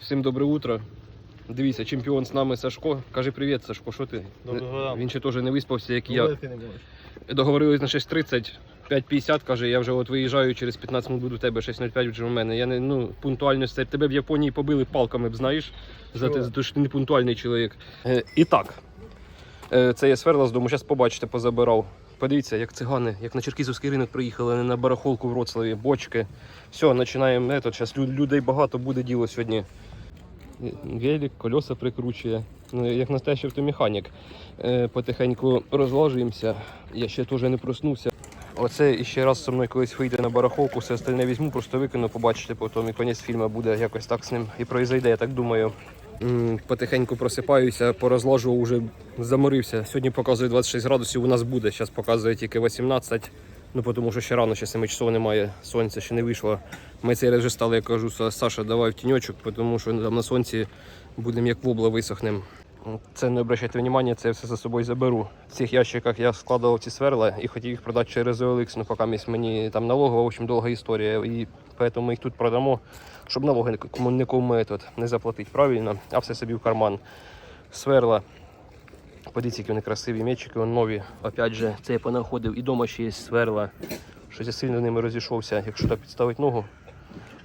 Всім добре утро. Дивіться, чемпіон з нами Сашко. Кажи привіт, Сашко, що ти? Доброго ранку. Він ще теж не виспався, як і я. Говорити не можеш. Договорились на 6.30, 5.50, каже, я вже от виїжджаю, через 15 минут буду в тебе, 6.05 вже у мене. Я не, ну, пунктуальність, це тебе в Японії побили палками, б знаєш, за те, що ти не пунктуальний чоловік. Е, і так, е, це я сверла з дому, зараз побачите, позабирав. Подивіться, як цигани, як на Черкізовський ринок приїхали, не на барахолку в Вроцлаві, бочки. Все, починаємо. Зараз людей багато буде діло сьогодні. Велик, колеса прикручує. Ну, як настоящий автомеханік. Е, потихеньку розложуємося. Я ще теж не проснувся. Оце і ще раз со мною колись вийде на барахолку, все остальне візьму, просто викину, побачите потім і кінець фільму буде якось так з ним і произойде, я так думаю. Потихеньку просипаюся, порозложував, вже заморився. Сьогодні показує 26 градусів, у нас буде. Зараз показує тільки 18. Ну, тому що ще рано, ще 7 часов немає, сонця ще не вийшло. Ми цей раз вже стали, я кажу, «Са- Саша, давай в тіньочок, тому що там на сонці будемо як вобла висохнем. Це не обращайте внимання, це я все за собою заберу. В цих ящиках я складував ці сверла і хотів їх продати через OLX, ну поки мені там налогова, в общем, довга історія. І тому ми їх тут продамо, щоб налоги нікому не заплатити правильно, а все собі в карман. Сверла. Подивіться, які вони красиві м'ячики, вони нові. Опять же, це я понаходив. І вдома ще є сверла. Щось я сильно ними розійшовся. Якщо так підставити ногу,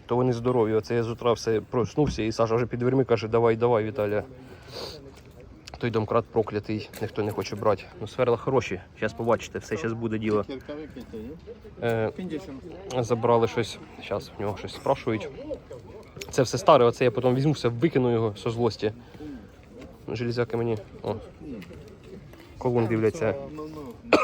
то вони здорові. Оце я з утра все проснувся, і Саша вже під дверми каже, давай, давай, Віталя. Той домкрат проклятий, ніхто не хоче брати. Ну, сверла хороші. Зараз побачите, все зараз буде діло. Е, забрали щось. Зараз в нього щось спрашують. Це все старе, оце я потім візьму, все викину його зі злості. Железяки мені. О. Колун дивляться. Ну,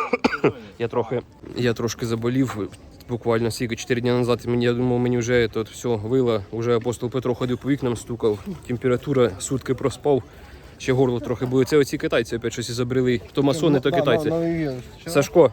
ну. Я трохи, я трошки заболів. Буквально скільки 4 дні назад мені я думав, мені вже тут все вило. Уже апостол Петро ходив по вікнам, стукав. Температура сутки проспав. Ще горло трохи було. Це оці китайці опять щось ізобрели. То масони, то китайці. Сашко,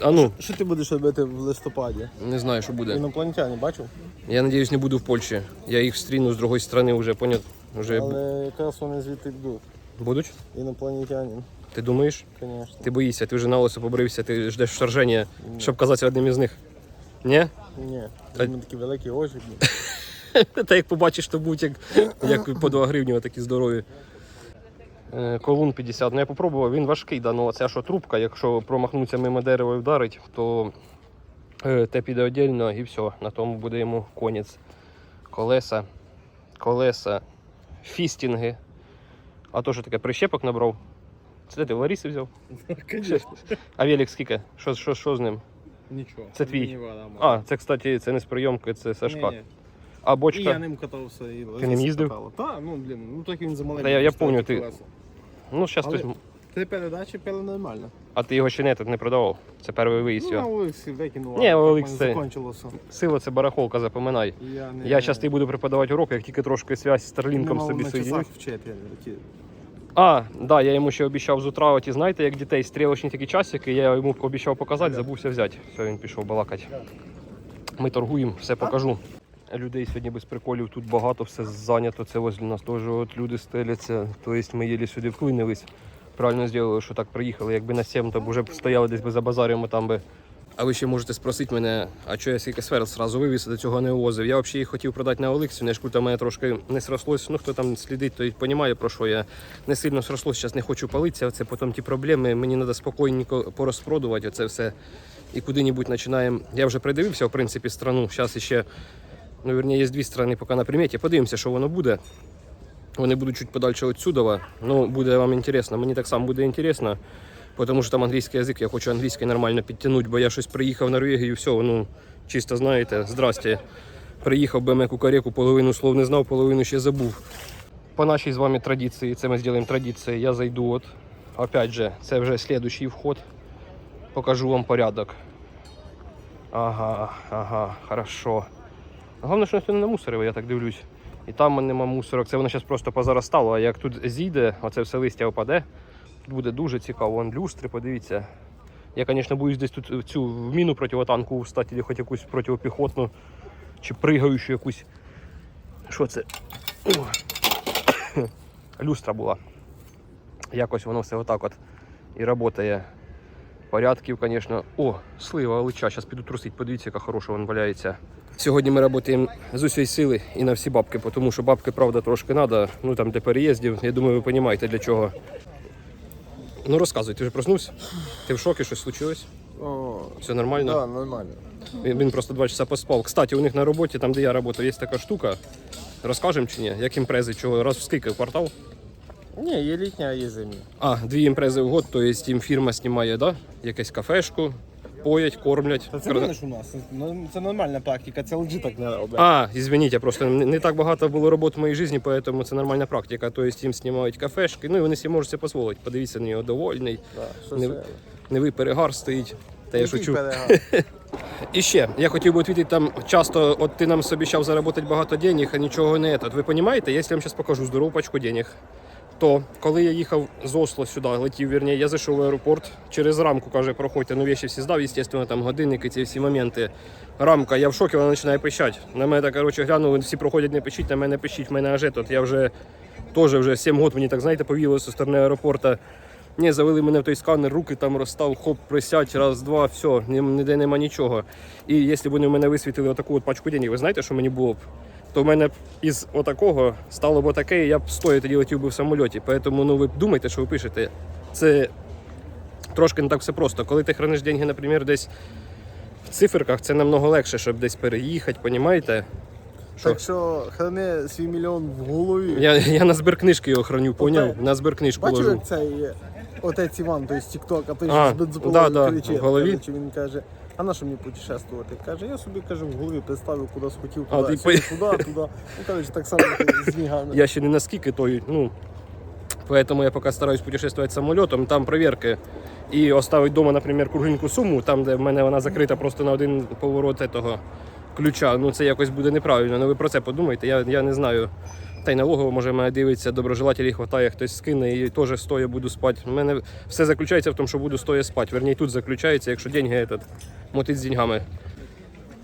а ну, Що ти будеш робити в листопаді? не знаю, що буде. Інопланетяни бачив? Я надіюсь, не буду в Польщі. Я їх встріну з другої сторони вже, понят. Вже Але якраз вони звідти йдуть. будуть? Інопланетянин, Ти думаєш? звісно. Ти боїшся, ти вже на лосо побрився, ти ждеш вторження, щоб казати одним із них. Ні? Ні, Та- вони такі великі очі. Та як побачиш, то будь як, як по 2 гривні, такі здорові. Е, Колун 50. Ну я попробував, він важкий, да, ну це що трубка, якщо промахнуться мимо дерева і вдарить, то е, те піде віддільно і все, на тому буде йому конець. Колеса, колеса, фістінги. А то що таке, прищепок набрав? Це ти в Ларіси взяв? Звісно. А велик скільки? Що, що, що з ним? Нічого. Це твій? А, це, кстати, це не з прийомки, це Сашка. Ні-ні. А І я ним катався. І Ти ним їздив? Так, ну блін, ну так він замаленький. Та я- я помню, ти- колеса. Ну, зараз Але- хтось. Ти передачі пили нормально. А ти його ще не, тут не продавав. Це перший виїзд. Ну, його. Олексі викинула. Ні, Олекс це- Закончилося. Сила це барахолка, запоминай. Я, не... Я зараз тобі буду преподавати уроки, як тільки трошки зв'язь з Старлінком не собі на А, да, я йому ще обіцяв з утра, оті, знаєте, як дітей, стрілочні такі часики, я йому обіцяв показати, забувся взяти. Все, він пішов балакати. Ми торгуємо, все покажу. Людей сьогодні без приколів тут багато, все зайнято. Це возле нас теж от люди стеляться. Тобто ми єлі сюди вклинились. Правильно зробили, що так приїхали. Якби на 7, то б вже б стояли десь би за базарами там би. А ви ще можете спросити мене, а чого я скільки сфер зразу вивіз, до цього не увозив. Я взагалі їх хотів продати на Олексі, не шкута мене трошки не срослось. Ну хто там слідить, той розуміє, про що я не сильно срослось, зараз не хочу палитися. Це потім ті проблеми. Мені треба спокійненько порозпродувати оце все. І куди-небудь починаємо. Я вже придивився, в принципі, страну. Зараз ще, ну, вірні, є дві сторони поки на приметі. Подивимося, що воно буде. Вони будуть чуть подальше відсюди. Ну, буде вам інтересно. Мені так само буде інтересно. Тому що там англійський язик, я хочу англійський нормально підтягнути, бо я щось приїхав в Норвегію, все, ну, чисто знаєте, здрасте. Приїхав би кукареку, половину слов не знав, половину ще забув. По нашій з вами традиції, це ми зробимо традицію, я зайду от. Опять же, це вже слідуючий вход. Покажу вам порядок. Ага, ага, хорошо. Головне, що ніхто не намусорив, я так дивлюсь. І там нема мусорок. Це воно зараз просто позаростало, а як тут зійде, оце все листя опаде, тут буде дуже цікаво. Вон люстри, подивіться. Я, звісно, боюсь десь тут цю міну противотанку встати, хоч якусь противопіхотну, чи пригаючу якусь. Що це? Люстра була. Якось воно все отак от і працює. порядків, звісно. О, слива, лича. Зараз піду трусить, подивіться, яка хороша вона валяється. Сьогодні ми працюємо з усієї сили і на всі бабки, тому що бабки, правда, трошки треба. Ну там для переїздів. Я думаю, ви розумієте для чого. Ну розказуй, ти вже проснувся? Ти в шокі, щось случилось? О, Все нормально? да, нормально. Він, він просто два часа поспав. Кстати, у них на роботі, там де я працюю, є така штука. Розкажемо чи ні? Як імпрези, чого? Раз в скільки в квартал? Ні, є літня, а є зимня. А, дві імпрези в год, то є їм фірма знімає, да? Якусь кафешку, поять, кормлять. Та це не ж у нас. Ну, Це нормальна практика, це LG так не робить. А, извините, просто не, так багато було роботи в моїй житті, поэтому це нормальна практика. Тобто їм знімають кафешки, ну і вони собі можуть це дозволити. Подивіться на нього довольний, Да, не- невий перегар стоїть. Та я шучу. І ще, я хотів би відповідати, там часто, от ти нам обіцяв заробити багато денег, а нічого не этот. Ви розумієте, я вам зараз покажу здорову пачку денег, то коли я їхав з Осло сюди, летів, вірні, я зайшов в аеропорт, через рамку, каже, проходьте, ну вещи всі здав, звісно, там годинники, ці всі моменти. Рамка, я в шокі, вона починає пищати. На мене так, коротше, глянули, всі проходять, не пищіть, на мене пищить, в мене аж тут. Я вже теж вже 7 років, мені так, знаєте, повіло зі сторони аеропорту. Ні, завели мене в той сканер, руки там розстав, хоп, присядь, раз, два, все, ніде нема нічого. І якщо б вони в мене висвітили отаку от пачку денег, ви знаєте, що мені було б? То в мене із отакого стало б таке, і я б стоя тоді летів би в самольоті. Тому ну, ви думайте, що ви пишете. Це трошки не так все просто. Коли ти храниш деньги, наприклад, десь в циферках, це намного легше, щоб десь переїхати, понімаєте? Що? Так що храни свій мільйон в голові. Я, я на зберкнижки його храню, поняв? Оте- На зберкнижку Бачив, ложу. як цей отець Іван, то з Тіктока, той з да, да, кричить. в голові. Він каже, а на що мені путешествувати? Каже, я собі каже, в голові представив, куди схотів, А, туди, ти сюди, туди, туди. Ну, коротше, так само з. Я ще не наскільки той, ну. Поэтому я пока стараюсь путешествовать самолетом, там проверки. І оставить вдома, наприклад, кругленьку суму, там, де в мене вона закрита просто на один поворот этого ключа. Ну це якось буде неправильно. Ну ви про це подумайте, я, я не знаю. Та й налогово, може, мене дивиться, доброжелателів хватає, хтось скине і теж стоя буду спати. У мене все заключається в тому, що буду стоя спати. Верні, тут заключається, якщо деньги этот, мотить з деньгами.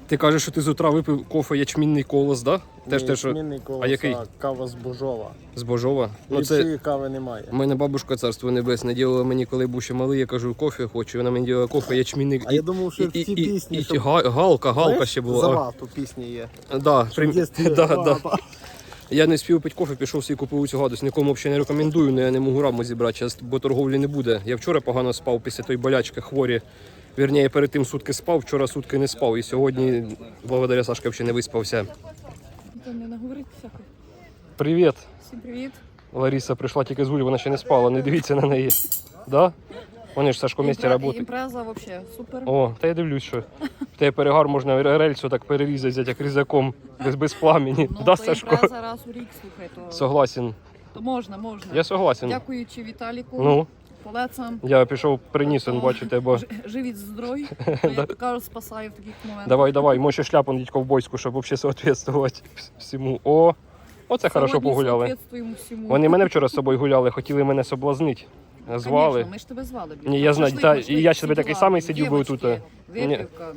Ти кажеш, що ти з утра випив кофе ячмінний колос, да? Теж те, що Ячмінний колос, А який? кава з Божова. з Божова. Ну, це... Кави немає. У мене бабушка царство небесне ділила мені, коли був ще малий, я кажу, кофе хочу. Вона мені ділила кофе, ячмінник. А я думав, що в цій пісні, і, щоб- га- галка, галка Знаєш, ще була. Завату пісні є. Да, дєстві да, да. Я не спів пити кофе, пішов собі купив цю гадость. Нікому взагалі не рекомендую, але я не можу раму зібрати, бо торговлі не буде. Я вчора погано спав після тої болячки хворі. Вірніше, перед тим сутки спав, вчора сутки не спав. І сьогодні, благодаря Сашка, взагалі не виспався. Привіт! Всім привіт. Лариса прийшла тільки з Гулі, вона ще не спала, не дивіться на неї. Да? Вони ж Сашко Імпре- працюють. Імпреза взагалі супер. О, та я дивлюсь, що в тебе перегар можна рельсу так перерізати, взяти, як різаком, без, без пламені. Ну, да, то Сашко? імпреза раз у рік, слухай, то, Согласен. то можна, можна. Я согласен. Дякуючи Віталіку, Ну, полецам. я пішов приніс, он, бачите, бо. Живіть здорові, то, як то кажуть, в таких моментах. Давай, давай, може шляпу надіть ковбойську, щоб взагалі соответствувати всьому. О, оце хорошо Сьогодні погуляли. соответствуємо всьому. Вони мене вчора з собою гуляли, хотіли мене соблазнити. Звали. Конечно, ми ж тебе звали. блін. Ні, я знаю, та, і я всі себе такий самий сидів би тут. У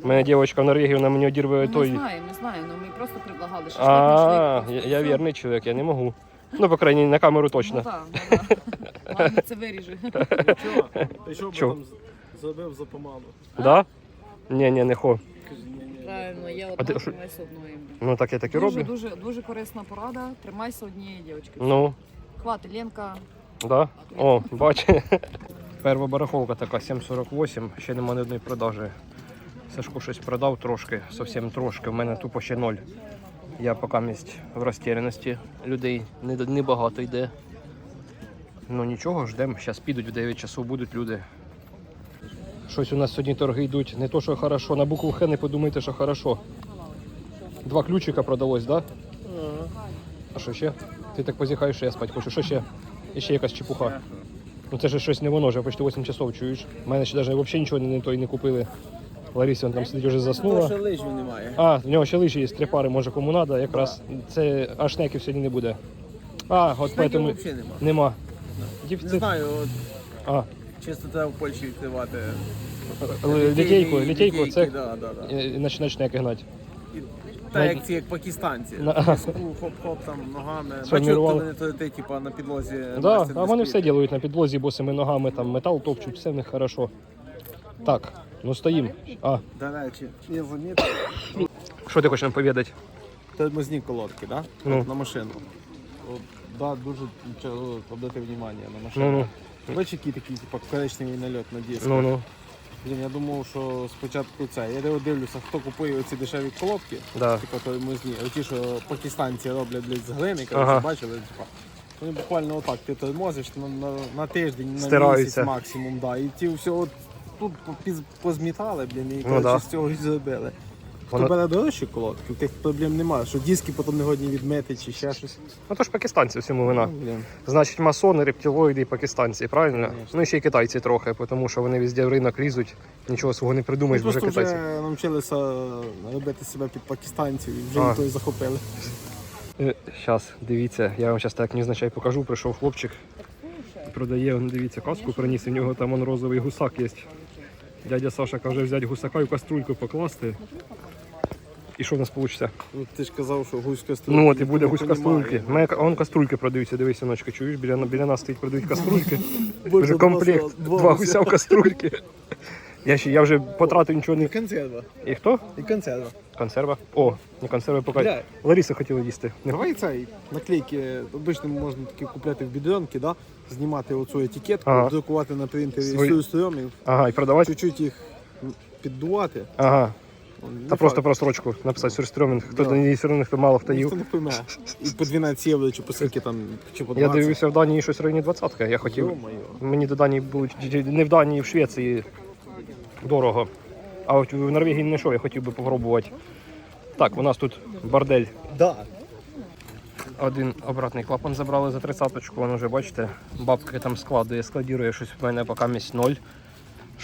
мене дівчинка в Норвегії, вона мені одірває Ну, той. Ми знаємо, ми знаємо, ну ми просто предлагали, що А, я, я вірний чоловік, я не можу. Ну, по крайній на камеру точно. Ну так, ну, так. Ладно, це виріже. Чого? Ти що б Чо? там з- зробив за помаду? Да? Ні, ні, не хо. Кажи. Правильно, я А ти одна що- тримайся одної. Ну так я так і Дуже, роблю. дуже, дуже корисна порада. Тримайся однієї дівчинки. Ну, Хватить, Ленка. Да. О, бач. Перша барахолка така 7,48, ще нема ні одної продажі. Сашко щось продав трошки, зовсім трошки. У мене тупо ще ноль. Я поки місць в розтіряності. Людей не, не багато йде. Ну нічого, ждемо. Зараз підуть в 9 часу, будуть люди. Щось у нас сьогодні торги йдуть. Не то, що хорошо. На букву Х не подумайте, що хорошо. Два ключика продалось, так? Да? А що ще? Ти так позіхаєш, що я спати хочу. Що ще? І ще якась чепуха. Ну це ж щось не воно, вже почти 8 часов чуєш. У мене ще навіть взагалі нічого не, той не купили. Ларісі он там сидить вже заснула. Що лижів немає. А, в нього ще лижі є три пари, може кому треба. Якраз це аж шнеків сьогодні не буде. А, от поэтому взагалі нема. нема. Не Дефіцит. знаю, от А, чисто треба в Польщі відкривати. л- літейку, літейку, це Да, да, да. почне шнеки гнати. Так як ці як пакистанці. Хоп-хоп там ногами. Сформірували. Бачив, коли ти, типа на підлозі. Да, а вони все роблять на підлозі босими ногами, там метал топчуть, все в них хорошо. Так, ну стоїм. А, До речі, я замітив. що ти хочеш нам повідати? Тормозні колодки, да? Ну. На машину. От, да, дуже чого обрати внимание на машину. Ну ну, Бачиш, який такий, типу, коричневий нальот на диск. ну ну. Блін, я думав, що спочатку це. Я дивлюся, хто купує оці дешеві колодки, Да. типу тормозні. Оті, що пакистанці роблять блядь, з глини, коли Ага. бачили, типа. Вони буквально отак ти тормозиш на, на, на тиждень, на Стираються. місяць максимум, да. І ті все от тут попіз- позмітали, блін, і Ну, коротше, да. з цього і зробили. Хто Воно- бере дорожчі колодки, тих проблем немає, що диски потім не годні відмити чи ще щось. Ну то ж пакистанці всьому вина. Ну. Значить, масони, рептилоїди і пакистанці, правильно? Конечно. Ну і ще й китайці трохи, тому що вони везде в ринок лізуть, нічого свого не придумаєш, вже китайці. вже навчилися робити себе під пакистанців і вже А. і захопили. Зараз, дивіться, я вам зараз так невзначай покажу. Прийшов хлопчик, продає, он, дивіться, каску приніс, у нього там он розовий гусак є. Дядя Саша каже взяти гусака і каструльку покласти. І що в нас вийде? Ну, ти ж казав, що гусь каструльки. Ну от і буде гусь каструльки. ка- он каструльки продаються, дивись, синочка, чуєш, біля, біля нас стоїть, продають каструльки. Вже комплект, два гуся в каструльки. Я, ще, я вже потратив нічого І не. консерва. І хто? І консерва. Консерва. О, не консерви поки. Бля, Лариса хотіла їсти. Не давай цей наклейки, обично можна такі купляти в бідронки, да? знімати оцю етикетку, Ага. друкувати на принтері Свої- всю стрьомі, Ага, і продавати? чуть-чуть їх піддувати. Ага. Та просто про строчку написати сюрстрьомінг. Хто до неї сюрстрьомінг, хто мало хто їв. Ніхто не пойме. І по 12 євро, чи по скільки там, чи по Я 20. дивився в Данії щось в районі 20 Я хотів. Ё-моё. Мені до Данії було не в Данії, в Швеції дорого. А от в Норвегії не йшов, я хотів би попробувати. Так, у нас тут бордель. Да. Один обратний клапан забрали за тридцяточку, вон вже бачите, бабки там складує, складірує щось в мене поки місць ноль.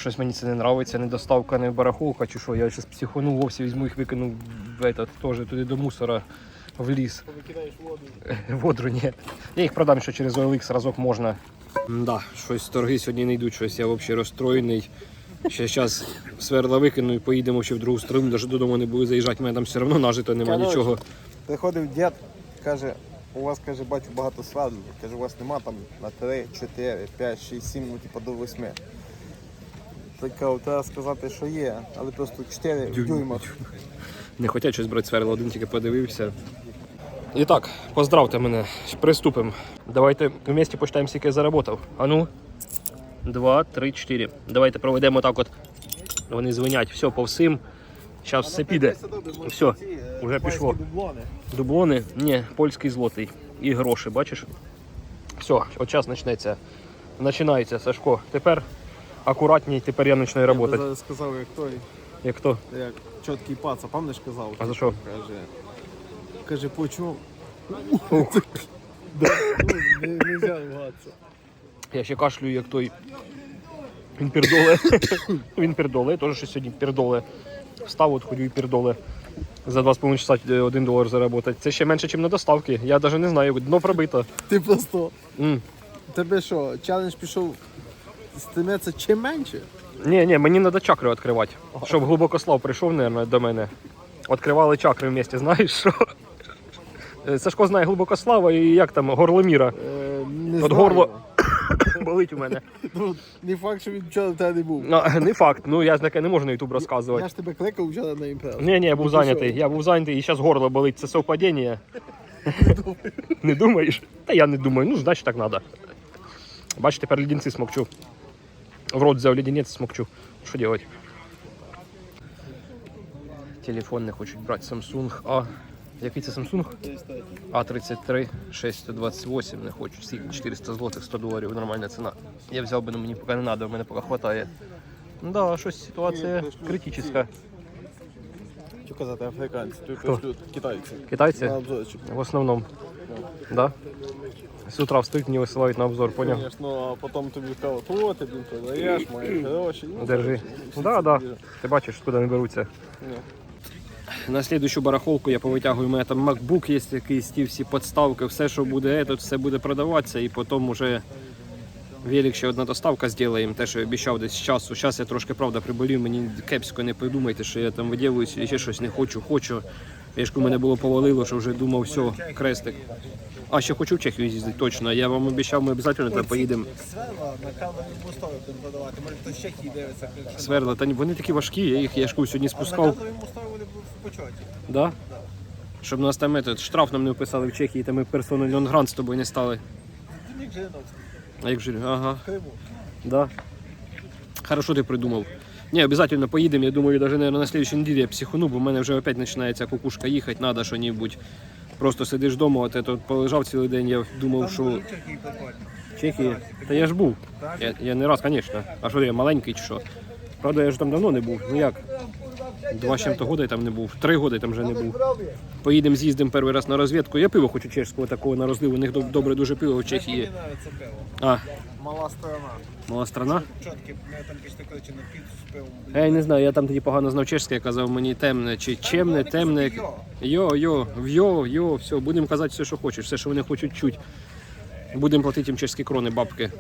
Щось мені це не подобається, не доставка, не барахолка чи що. Я зараз психанув, вовсі візьму їх викину в этот, теж туди до мусора в ліс. Викидаєш воду. Водру ні. Я їх продам ще через OLX разок можна. Да, щось торги сьогодні не йдуть, щось я взагалі розстроєний. Ще зараз сверла викину і поїдемо ще в другу сторону, навіть додому не буду заїжджати, у мене там все одно нажито нема Короче. нічого. Приходив дід, каже, у вас каже, бачу багато свердлів. Каже, у вас нема там на 3, 4, 5, 6, 7, ну типа до 8. Така, треба сказати, що є, але просто 4 в дюймах. Не хотять щось брати сверла, один тільки подивився. І так, поздравте мене, приступимо. Давайте вместе почитаємо, скільки я заработав. А ну. Два, три, чотири. Давайте проведемо так от. Вони дзвонять, все по всім. Зараз все піде. Все, вже пішло. Дублони. Дублони, ні, польський злотий. І гроші, бачиш? Все, от час почнеться. Починається, Сашко. Тепер акуратній, тепер я починаю Я сказав, як той, Як хто? як чіткий паца, пам'ятаєш казав? А за що? Каже, каже, по? Да, ну, не, нельзя ругатися. Я ще кашлюю, як той. Він пердоле. Він пердоле, теж щось сьогодні пердоле. Встав, от ходю і пердоле. За 2,5 часа е, 1 долар заработати. Це ще менше, ніж на доставки. Я навіть не знаю, дно пробито. Ти просто, М. тебе що, челендж пішов стремиться чим менше? Ні, ні, мені треба чакри відкривати. Щоб глибокослав прийшов, мабуть, до мене. Відкривали чакри в місті, знаєш що? Е, Сашко знає глибокослава і як там горломіра. Е, не От знаю. горло. Болить у мене. Ну, не факт, що він вчора в тебе не був. Ну, не факт, ну я ж таке не можу на ютуб розказувати. Я ж тебе кликав вчора на імпрезу. Ні, ні, я був зайнятий. Я був зайнятий і зараз горло болить. Це совпадіння. Не думаєш? Та я не думаю, ну значить так треба. Бачиш, тепер леденці смокчу. В рот взяв леденець, смокчу. Що робити? Телефон не хочуть брати Samsung А. Який це Samsung? А33 628 не. Скільки? 400 злотих, 100 доларів, нормальна ціна. Я взяв би, але мені поки не треба, мене поки хватає. Ну да, щось ситуація критична. Що казати, африканці, тут, китайці. Китайці? В основном. Да? С утра встають, мені висилають на обзор, поняв? Звісно, а потім тобі кажуть, о, ти блін, продаєш, мої гроші. Ну, Держи. всі Да, да. Ти бачиш, куди не беруться. Ні. На слідущу барахолку я повитягую, у мене там MacBook є якийсь, ті всі подставки, все, що буде, тут все буде продаватися, і потім уже велик ще одна доставка зробимо, те, що я обіцяв десь з часу. Зараз я трошки, правда, приболів, мені кепсько не придумайте, що я там виділююсь і ще щось не хочу, хочу. Пішку мене було повалило, що вже думав, все, крестик. А ще хочу в Чехію з'їздити, точно. Я вам обіцяв, ми обов'язково туди поїдемо. Сверла на камері мостові будемо продавати. Може хтось Чехії дивиться. Сверла, та ні, вони такі важкі, я їх я ж сьогодні На спускав. мостові вони будуть в почоті. Да? Щоб нас там этот, штраф нам не вписали в Чехії, та ми персону Льонгран з тобою не стали. Міг Жириновський А як же? Ага. Криму. Да. Хорошо ти придумав. Ні, обязательно поїдемо. Я думаю, навіть наверное, на следующей неделе я психану, бо в мене вже опять починається кукушка їхати, треба що-небудь. Просто сидиш вдома, от тут полежав цілий день, я думав, що Чехії. Та я ж був. Я, я не раз, звісно. А що я маленький чи що? Правда, я ж там давно не був. Ну як? Два з чим-то года я там не був. Три года я там вже не був. Поїдемо, з'їздимо перший раз на розвідку. Я пиво хочу чешського такого на розлив. У них доб- добре дуже пиво в Чехії. Мені подобається пиво. А, Мала сторона. мала страна. Чотки, ми там пішли коротше на піцу з пивом. Я й не знаю, я там тоді погано знав чешське, я казав мені темне чи чемне, темне. Йо, йо, вйо, йо, все, будемо казати все, що хочеш, все, що вони хочуть чуть. Будемо платити їм чеські крони, бабки.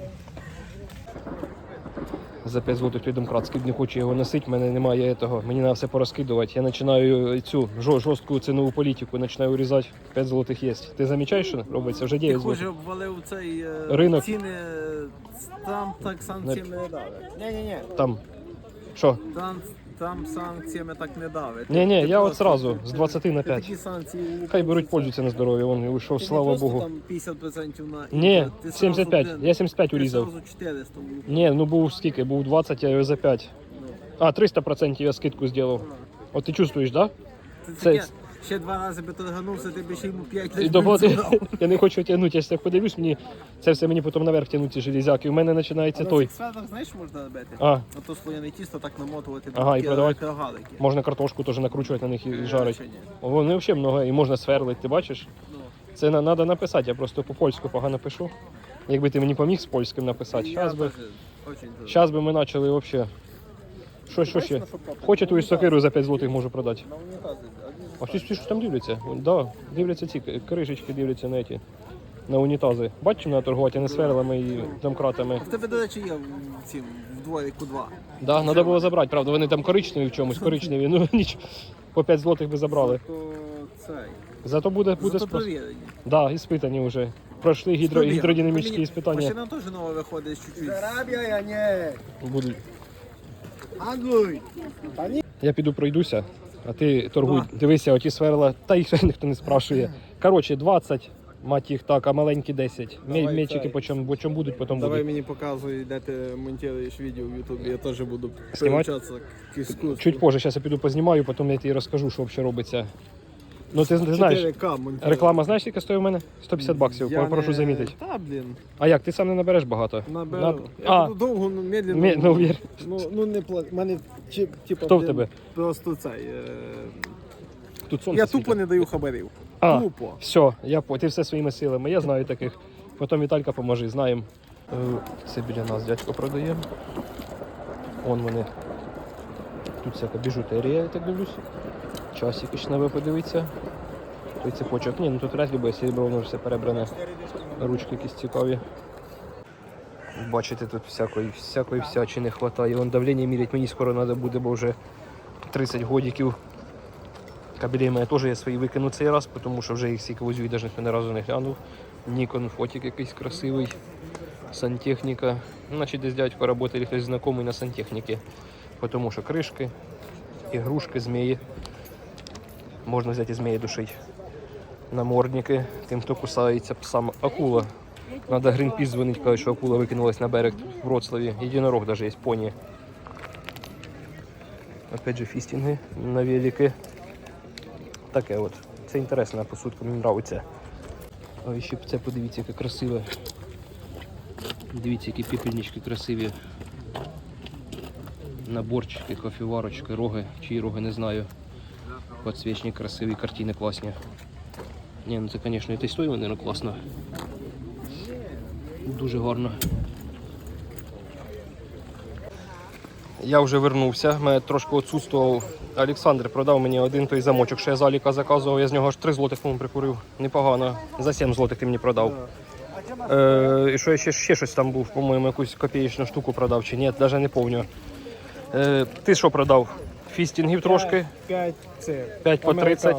За 5 злотих той домкрат не хочу його носити, в мене немає того. Мені треба все порозкидувати. Я починаю цю жо- жорстку цінову політику, починаю урізати. 5 злотих є. Ти замічаєш, що робиться? Вже 9 Ти злотих. хуже обвалив цей е, Ринок. ціни, там так санкціями не дали. Ні-ні-ні. Там. Що? Там, там санкціями так не давить. Ні, ні, я от сразу з 20 на ти 5. Такі санкції. Хай беруть, пользуються на здоров'я, вон і уйшов, Ти не слава просто Богу. Там 50% на Ні, ти сразу, 75. один. Я 75 ти урізав. сразу 400 був. Ні, ну був скільки? Був 20, я його за 5. А, 300% я скидку зробив. От ти чувствуєш, да? Це, Це- таке, ще два рази би торганувся, ти б ще йому 5 Да? І доплати. Я не хочу тягнути, я так подивлюсь, мені це все мені потім наверх тягнуть ці железяки. У мене починається той. святах знаєш, що можна робити? А, А то слоєне тісто так намотувати, Ага, і такі продавати? рогалики. можна картошку теж накручувати на них і жарити. Чи ні? Вони взагалі много, і можна сверлити, ти бачиш? Ну. Це треба написати, я просто по-польську погано пишу. Якби ти мені поміг з польським написати, зараз би, щас би ми почали взагалі. Що, що ще? Хоче ту сокиру за 5 злотих можу продати. На унітази. Один А всі ж там дивляться? Да, дивляться ці кришечки, дивляться на ті. На унітази. Чим треба торгувати, не сверлами і домкратами. В тебе, до речі, є в цім в дворіку 2. Да, треба було забрати, правда, вони там коричневі в чомусь, коричневі. Ну нічого. По 5 злотих би забрали. То цей. Зато буде, буде Зато спос... провірені. Да, іспитані вже. Пройшли гідро... Гідродинамічні іспитання. Машина теж нова виходить чуть-чуть. Арабія, я не. Будуть. Англуй. Я піду пройдуся, а ти торгуй. Дивися, оті сверла, та їх ще ніхто не спрашує. Коротше, 20, мать їх так, а маленькі 10. Мє- Давай М'ячики цей. по чому, по чому будуть, потім Давай будуть. мені показуй, де ти монтуєш відео в Ютубі, я теж буду Знімати? перевчатися к іскусству. Чуть позже, зараз я піду познімаю, потім я тобі розкажу, що взагалі робиться. Ну ти, ти знаєш, 4К монтую. реклама знаєш, скільки стоїть у мене? 150 баксів, Я прошу не- замітити. Та, блін, А як, ти сам не набереш багато? наберу. На- Я А, буду довго, ну, медленно. Мі- ну, вір. Ну, ну не пла... мене, чи, типа, Хто в блін, тебе? Просто цей. Е... Тут сонце Я світить. тупо не даю хабарів. А, Тупо. все, я по, ти все своїми силами, я знаю таких. Потім Віталька поможи, знаємо. Е, Це біля нас дядько продає. Вон вони. Тут всяка біжутерія, я так дивлюсь. Ще треба подивитися. Той цепочок. Ні, ну тут ли, бо серебро воно все перебране. Ручки якісь цікаві. Бачите, тут всякої, всякої всячини вистачає. Вон давлення мірять мені скоро треба буде, бо вже 30 годиків. Кабелі мене теж є свої викину цей раз, тому що вже їх стільки возю і навіть ні разу не глянув. Nikon фотик якийсь красивий. Сантехніка. Значить, десь дядько працює хтось знайомий на сантехніки. Тому що кришки, ігрушки, змії. Можна взяти змії душить. Намордники, тим, хто кусається псам. Акула. Надо Грінпіс дзвонить, кажуть, що акула викинулась на берег в Вроцлаві. Єдинорог навіть є поні. Опять же фістінги на велики. Таке от. Це інтересна посудка, мені подобається. А ще це подивіться, яке красиве. Дивіться, які пепельнички красиві. Наборчики, кофеварочки, роги, чиї роги, не знаю. Подсвічник красивий, картини класні. Ні, ну це, звісно, і те стоїть, вони класно. Дуже гарно. Я вже вернувся, мене трошки відсутствував. Олександр продав мені один той замочок, що я з Аліка заказував. Я з нього аж 3 злотих по прикурив. Непогано. За 7 злотих ти мені продав. Е, і що я ще, ще щось там був, по-моєму, якусь копієчну штуку продав чи ні, навіть не пам'ятаю. Е, ти що продав? Фістінгів трошки, 5 це. 5 по 30.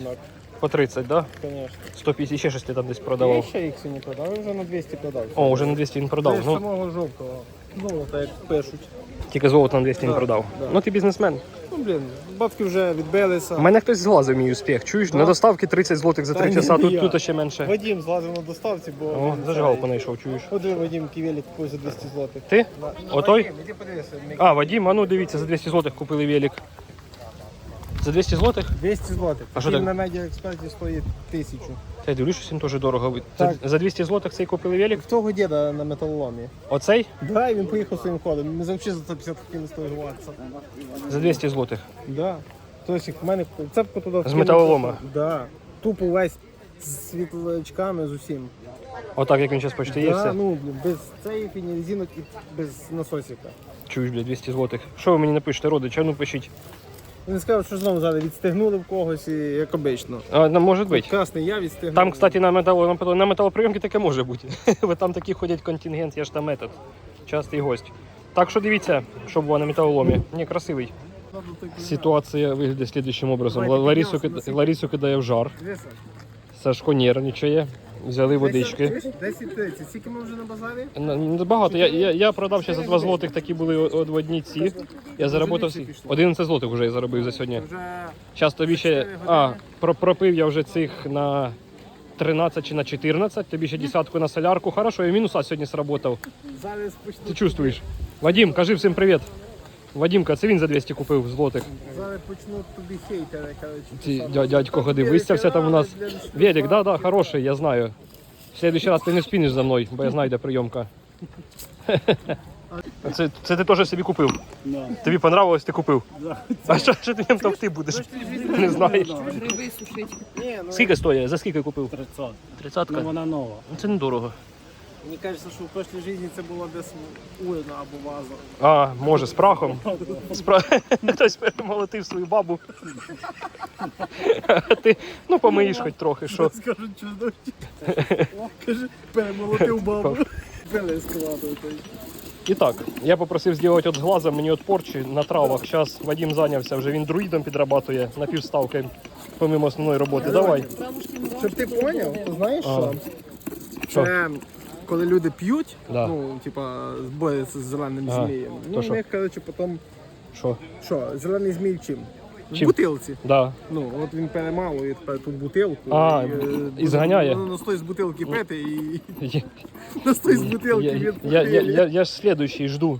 По 30, да? Звісно. 150 ще щось ти там десь Я продавав. ще їх сьогодні продав, я вже на 200 продав. О, вже на 200 він продав. ж Ну, самого жовтого. Золота, як пишуть. тільки золото на 200 він продав. да. Ну ти бізнесмен. Ну, блін, бабки вже відбилися. У мене хтось зглазив мій успіх. Чуєш? На доставки 30 злотих за 3 часа, тут, тут ще менше. Вадим злазив на доставці, бо... О, зажигалку знайшов, чуєш. Один Вадим Ківелік купив за 200 злотих. Ти? Отой? А, Вадим, а ну дивіться, за 200 злотих купили велик. За 200 злотих? 200 злотих. А що Він так? на медіа експерті стоїть тисячу. Та я дивлюсь, що він теж дорого. Це Так. за 200 злотих цей купили велик? В того діда на металоломі. Оцей? Да, і він поїхав своїм ходом. Ми взагалі за 150 хотіли сторгуватися. За 200 злотих. Да. Тобто в мене цепку туди вкинути. металолома? Да. Тупо весь з світловичками з усім. Отак, як він зараз почти є. Да, все. ну, блін, без цієї фіні резинок і без насосика. Чуєш, блядь, 200 злотих. Що ви мені напишете, родичі? А ну пишіть. Він сказав, що знову зараз відстегнули в когось, і, як обично. А, ну, може бути. Красний я відстегнув. Там, кстати, на метало, на, метало- на металоприйомки таке може бути. Бо там такі ходять контингент, я ж там метод. Частий гость. Так що дивіться, що було на металоломі. Ні, красивий. Ситуація виглядає слідуючим образом. Ларису, піднялися, кид- Ларису кидає в жар. Сашко нервничає. Взяли водички. 10-30. Скільки ми вже на базарі? Н- н- Багато. Я, я, я продав ще за 2 злотих, такі були о- о- одні ці. Я заработав всі- 11 злотих вже я заробив за сьогодні. Зараз тобі ще. А, пропив я вже цих на 13 чи на 14, тобі ще десятку на солярку. Хорошо, і мінуса сьогодні сработав. Ти чувствуєш? Вадим, кажи всім привіт. Вадимка, це він за 200 купив злотих. Зараз почнуть тобі хейтери, коротше. Ці дя- дядько ходив. Вистався там у нас. Велик, да, да, хороший, я знаю. В следующий раз ти не спіниш за мною, бо я знаю, де прийомка. Це, це ти теж собі купив? Тобі понравилось, ти купив? А що, що ти ним товкти будеш? Не знаєш. Сушить. Скільки стоїть? За скільки купив? 30. 30 Ну вона нова. Ну, Це недорого. Мені кажеться, що в прошлій житті це була десь урна або ваза. А, може, з прахом. З пра... Хтось перемолотив свою бабу. А Ти, ну, помиєш хоч трохи, що. Скажуть, що. Каже, перемолотив бабу. Пили складу. І так, я попросив зробити от з глазом мені от порчі на травах. Зараз Вадим зайнявся, вже він друїдом підрабатує на півставки, помимо основної роботи. Давай. Щоб ти поняв, то знаєш А. що? Що? Це коли люди п'ють, Да. ну, типа, борються з зеленим Ага. змієм. То Ну, що? в них, коротше, потім, Що? що, зелений змій чим? В Чим? бутилці. Да. Ну, от він перемалує тепер ту бутилку. А, е, і зганяє? Ну, настой з бутилки пити і Я, настой з бутилки я, від я, я, я, я ж слідуючий жду.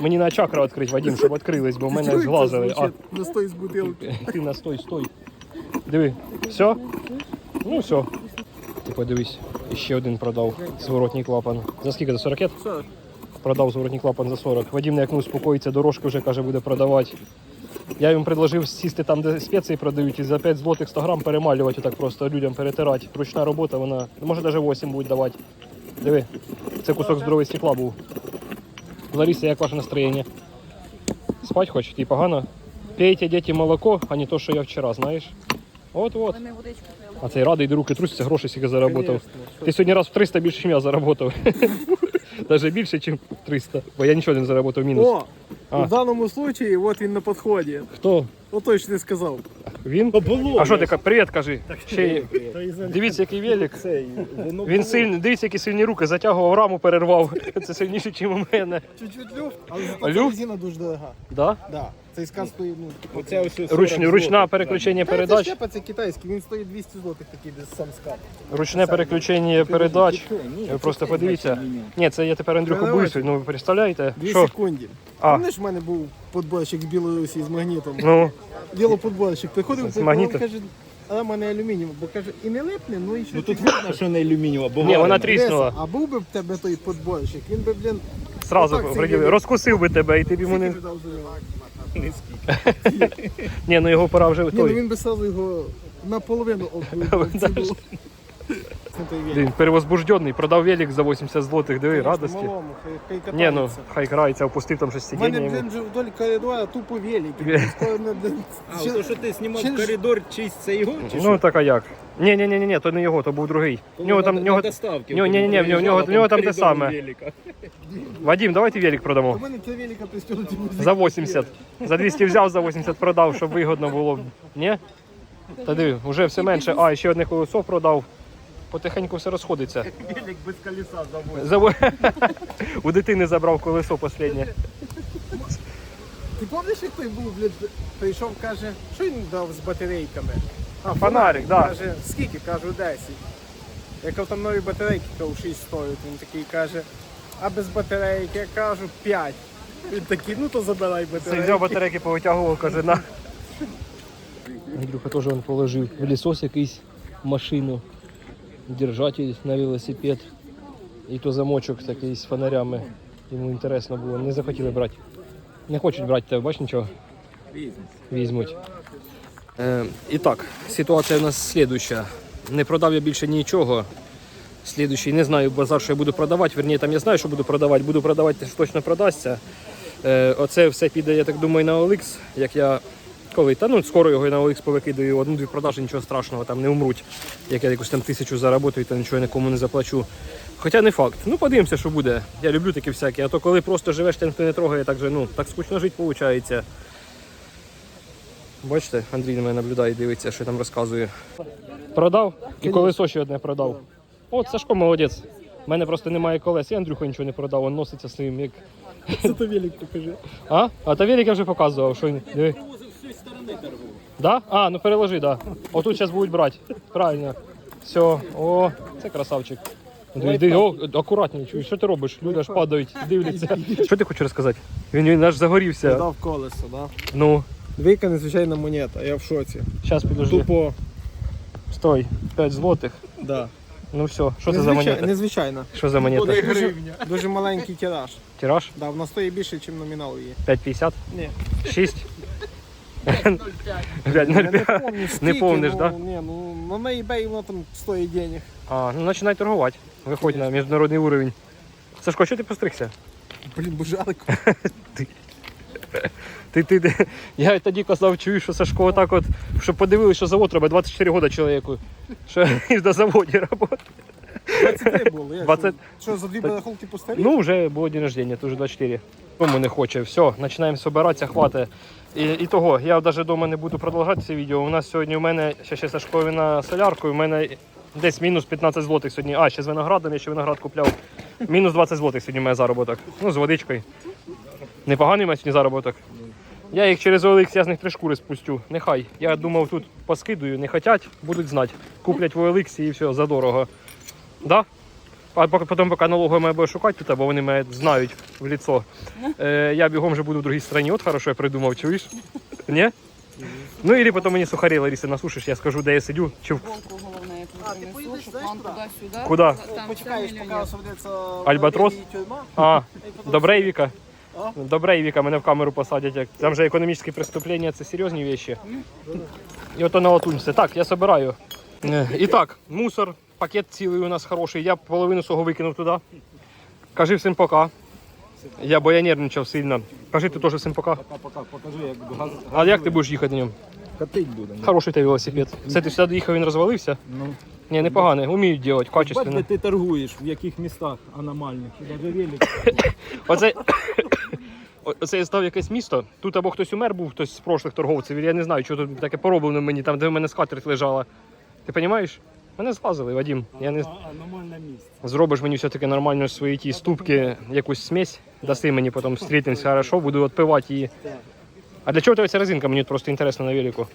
Мені на чакру відкрити, Вадим, щоб відкрились, бо в мене зглазили. А, Настой з бутилки. ти на стой, стой. Диви, все? Ну все. Ти подивись, ще один продав зворотній клапан. За скільки? За 40? Що? Продав зворотній клапан за 40. Вадим на як не успокоїться, дорожки вже каже, буде продавати. Я йому предложив сісти там, де спеції продають, і за 5 злотих 100 грам перемалювати, так просто людям перетирати. Ручна робота, вона може навіть 8 буде давати. Диви, це кусок здорового стекла був. Лариса, як ваше настроєння? Спать хочеш? Ти погано? Пейте, діти, молоко, а не то, що я вчора, знаєш? От-от. Мене водичку. А цей радий, руки трусяться, гроші скільки заработав. Конечно. Ти сьогодні раз в 300 більше, ніж я заработав. Навіть більше, ніж 300. Бо я нічого не заработав мінус. О, А. в даному случаї, от він на підході. Хто? О, той, що ти сказав. Він? А що ти ка- привіт кажи? Ще Дивіться, який велик. Він сильний, дивіться, які сильні руки, затягував раму, перервав. Це сильніше, ніж у мене. Чуть-чуть люфт, але зато люфт? резина дуже дорога. Да? Да. Цей сказ стоїть, ну, типу, Оце ось ось Руч, 40 злотих. переключення Та, Це передач. щепа, це китайський, він стоїть 200 злотих такий десь сам сказ. Ручне переключення передач. Ви просто подивіться. ні. Це я тепер Андрюху Передавайте. боюсь. Ну ви представляєте? Дві Що? секунди. А. Пам'ятаєш, в мене був подборщик з Білорусі з магнітом. Ну, Ділоподборщик. Приходив, З магнітом? каже, а в мене алюмінієвий, бо каже, і не липне, ну і що. Ну тут видно, що не алюмінієва, бо ні, вона тріснула. А був би в тебе той подборщик, він би, блін, Сразу Отак приділи. сидів. розкусив би тебе і ти б йому не. скільки ж дав за нього? Ні, ну його пора вже Ні, ну він би сразу його наполовину обдурив. Це той велик. Він перевозбуждений, продав велик за 80 злотих, диви, радості. Малому, хай, хай Ні, ну хай грається, опустив там щось У мене, сидіння. йому. блін, вже вдоль коридора тупо велик. Ве- Скоро не- блін, А, то, що ти знімав ще коридор, чисть це його, чи Ну так а як? Ні, ні, ні, ні, то не його, то був другий. То В нього там, на- в нього... на доставці. Ні, ні, ні, ні, в нього- в нього- в нього там те саме. велика. Вадим, давайте велик У продамо. мене три велика пристегнуті. За 80. За 200 взяв, за 80 продав, щоб вигодно було. Ні? Та диви, вже все менше. А, і ще одне колесо продав. Потихеньку все розходиться. Велик без колеса заводить. Заво- У дитини забрав колесо останнє. Ти пам'ятаєш, як той був, блядь, прийшов, каже, що він дав з батарейками? А, фонарик, так. Да. Каже, скільки? Кажу, 10. Я кажу, там нові батарейки, кажу, 6 стоять. Він такий каже, а без батарейки, я кажу, 5. Він такий, ну то забирай Це батарейки. взяв батарейки, повитягував, каже, на. Андрюха теж він положив в лісос якийсь машину, держатель на велосипед. І то замочок такий з фонарями. Йому інтересно було. Не захотіли брати. Не хочуть брати тебе, бач нічого? Візьмуть. Е, і так, ситуація у нас слідуща. Не продав я більше нічого. Слідущий не знаю базар, що я буду продавати. Верні, там я знаю, що буду продавати. Буду продавати, що точно продасться. Е, оце все піде, я так думаю, на OLX, як я. Коли? Та ну скоро його і на OLX повикидаю, одну-дві продажі, нічого страшного, там не умруть. Як я якусь там тисячу заработаю, то нічого нікому не заплачу. Хоча не факт. Ну подивимося, що буде. Я люблю такі всякі. А то коли просто живеш, ніхто не трогає, так же, ну, так скучно жити виходить. Бачите, Андрій на мене наблюдає, дивиться, що я там розказую. Продав і колесо ще одне продав. От Сашко молодець. У мене просто немає колес, і Андрюха нічого не продав, він носиться своїм як. Це то велик покажи. А? А та велик я вже показував, що він. Диви. Да? А, ну переложи, да. Отут зараз будуть брати. Правильно. Все, о, це красавчик. Диви, диви, о, акуратніше, чуєш, що ти робиш? Люди аж падають, дивляться. Що ти хочеш розказати? Він, він аж загорівся. Дав колесо, да? Ну, Двійка незвичайна монета, я в шоці. зараз підожди. Тупо, Стой, 5 злотих. да. Ну все, що це за Незвичай- монета? Незвичайна. Що за монета? Дуже, дуже маленький тираж. Тираж? Да, вона стоїть більше, ніж номінал її. 5,50? Ні. 6? 5. 5,05. помню, Не скільки, помниш, ну, да? Ні, ну на eBay воно там стоїть денег. А, ну починай торгувати. Виходь на міжнародний уровень. Сашко, що ти постригся? Блін, божалику. Ти, ти, ти, я тоді казав, чую, що Сашко отак от, щоб подивилися, що завод робить 24 роки чоловіку. Що він на заводі працює. 23 було. Я 20. Що, що, за дві барахолки постарів? Ну, вже було день рождения, то вже 24. Тому не хоче. Все, починаємо збиратися, хватить. І, і того, я навіть вдома не буду продовжувати це відео. У нас сьогодні у мене ще, ще Сашкові на солярку, у мене десь мінус 15 злотих сьогодні. А, ще з виноградом, я ще виноград купляв. Мінус 20 злотих сьогодні моє заробіток. Ну, з водичкою. Непоганий мене сьогодні заробіток. Я їх через OLX, я з них три шкури спустю. Нехай. Я думав, тут поскидую, не хотять, будуть знати. Куплять в OLX і все, задорого. Да? А поки потім, поки налогово мене буде шукати тут, бо вони мене знають в лицо. Е, я бігом вже буду в другій країні. От хорошо, я придумав, чуєш? Ні? Ну і потім мені сухарі Ларіси насушиш, я скажу, де я сидю, чи в головне, я А, ти принесу, поїдеш, щоб знаєш, вам куди? туди-сюди. Куди? Там Почекаєш, поки освободиться Альбатрос? і тюрма. А, і потім до Брейвіка. А? Мене в камеру посадять. як- Там же економічні преступлення, це серйозні речі. І ото на латунься. Так, я собираю. Е, І так, мусор, пакет цілий у нас хороший. Я половину свого викинув туди. Кажи всім пока. Я, бо я нервничав сильно. Кажи ти теж всім пока. Пока, покажи, як газ А як ти будеш їхати на ньому? катить буде. Хороший ти велосипед. Це ти сюди доїхав, він розвалився? Ну. Ні, непоганий, вміють робити, качественно. ти торгуєш, в яких містах аномальних. Даже велик. Оце, оце я став якесь місто. Тут або хтось умер був, хтось з прошлих торговців. Я не знаю, що тут таке пороблено мені, там, де в мене скатерть лежала. Ти розумієш? Мене злазили, Вадім. Я не... Аномальне місце. Зробиш мені все-таки нормально свої ті ступки, якусь смесь, даси мені потім зустрітимося, хорошо, буду відпивати її. А для чого тебе ця резинка? Мені просто інтересно на велику.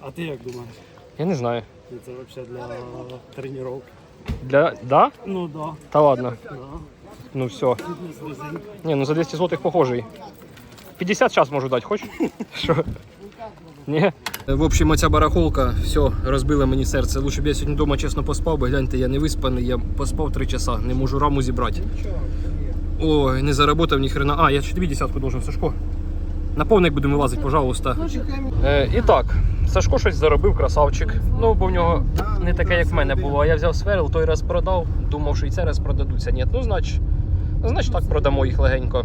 А ти як думаєш? Я не знаю. Це взагалі для тренування? Для... Да? Ну да, Та ладно. да. Ну все. Ні, ну за 200 злотих похожий. 50 час можу дати, хочеш? Що? Ні. В общем, оця барахолка, все, розбила мені серце. Лучше б я сьогодні вдома чесно поспав, бо гляньте, я не виспаний, я поспав 3 часа, не можу раму зібрати. Ой, не заработав ні хрена. А, я ще тобі десятку должен, Сашко. На будемо вилазити, пожалуйста. Е, і так, Сашко щось заробив, красавчик. Ну, бо в нього не таке, як в мене було. А я взяв сверл, той раз продав, думав, що і цей раз продадуться. Ні, ну значить, значить так продамо їх легенько.